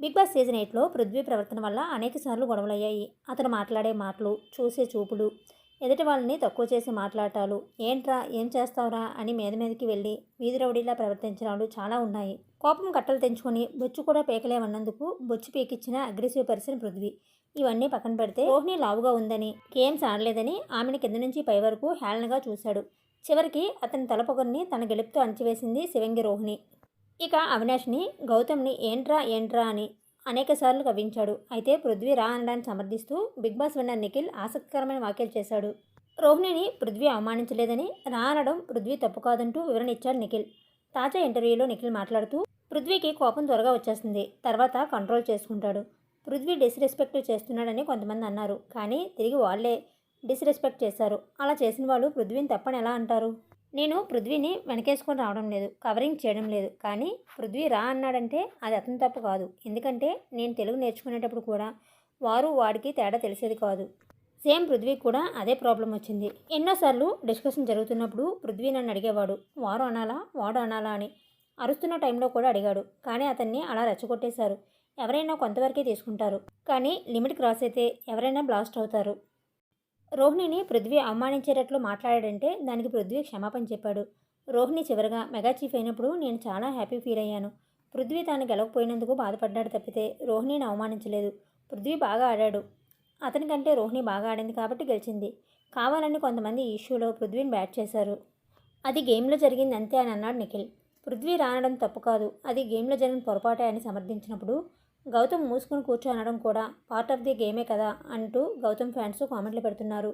Big boss season ఎయిట్లో పృథ్వీ ప్రవర్తన వల్ల అనేక సార్లు గొడవలయ్యాయి. అతను మాట్లాడే మాటలు చూసే చూపులు ఎదుటి వాళ్ళని తక్కువ చేసి మాట్లాడటాలు ఏంట్రా ఏం చేస్తావురా? అని మీద మీదకి వెళ్ళి వీధి రౌడీలా ప్రవర్తించడాలు చాలా ఉన్నాయి. కోపం కట్టలు తెంచుకొని బొచ్చు కూడా పేకలేమన్నందుకు బొచ్చు పీకిచ్చిన అగ్రెసివ్ పర్సన్ పృథ్వీ. ఇవన్నీ పక్కన పెడితే రోహిణి లావుగా ఉందని గేమ్స్ ఆడలేదని ఆమెను కింద నుంచి పై వరకు హేళనగా చూశాడు. చివరికి అతని తలపొగర్ని తన గెలుపుతో అణచివేసింది శివంగి రోహిణి. ఇక అవినాష్ని గౌతమ్ని ఏంట్రా ఏంట్రా అని అనేకసార్లు కవ్వించాడు. అయితే పృథ్వీ రా అనడాన్ని సమర్థిస్తూ బిగ్ బాస్ విన్నర్ నిఖిల్ ఆసక్తికరమైన వ్యాఖ్యలు చేశాడు. రోహిణిని పృథ్వీ అవమానించలేదని రా అనడం పృథ్వీ తప్పు కాదంటూ వివరణ ఇచ్చాడు నిఖిల్. తాజా ఇంటర్వ్యూలో నిఖిల్ మాట్లాడుతూ పృథ్వీకి కోపం త్వరగా వచ్చేస్తుంది తర్వాత కంట్రోల్ చేసుకుంటాడు. పృథ్వీ డిస్రెస్పెక్ట్ చేస్తున్నాడని కొంతమంది అన్నారు కానీ తిరిగి వాళ్ళే డిస్రెస్పెక్ట్ చేశారు. అలా చేసిన వాళ్ళు పృథ్వీని తప్పని ఎలా అంటారు? నేను పృథ్వీని వెనకేసుకొని రావడం లేదు కవరింగ్ చేయడం లేదు. కానీ పృథ్వీ రా అన్నాడంటే అది అతని తప్పు కాదు. ఎందుకంటే నేను తెలుగు నేర్చుకునేటప్పుడు కూడా వారు వాడికి తేడా తెలిసేది కాదు. సేమ్ పృథ్వీ కూడా అదే ప్రాబ్లం వచ్చింది. ఎన్నోసార్లు డిస్కషన్ జరుగుతున్నప్పుడు పృథ్వీ నన్ను అడిగేవాడు వారు అనాలా? వాడు అనాలా? అని. అరుస్తున్న టైంలో కూడా అడిగాడు. కానీ అతన్ని అలా రెచ్చగొట్టేశారు. ఎవరైనా కొంతవరకే తీసుకుంటారు. కానీ లిమిట్ క్రాస్ అయితే ఎవరైనా బ్లాస్ట్ అవుతారు. రోహిణిని పృథ్వీ అవమానించేటట్లు మాట్లాడాడంటే దానికి పృథ్వీ క్షమాపణ చెప్పాడు. రోహిణి చివరగా మెగా చీఫ్ అయినప్పుడు నేను చాలా హ్యాపీ ఫీల్ అయ్యాను. పృథ్వీ తాను గెలవకపోయినందుకు బాధపడ్డాడు తప్పితే రోహిణిని అవమానించలేదు. పృథ్వీ బాగా ఆడాడు. అతనికంటే రోహిణి బాగా ఆడింది కాబట్టి గెలిచింది. కావాలని కొంతమంది ఈ ఇష్యూలో పృథ్వీని బ్యాట్ చేశారు. అది గేమ్లో జరిగింది అంతే అని అన్నాడు నిఖిల్. పృథ్వీ రానడం తప్పు కాదు. అది గేమ్లో జరిగిన పొరపాటే అని సమర్థించినప్పుడు గౌతమ్ మూసుకొని కూర్చో అనడం కూడా పార్ట్ ఆఫ్ ది గేమే కదా అంటూ గౌతమ్ ఫ్యాన్స్ కామెంట్లు పెడుతున్నారు.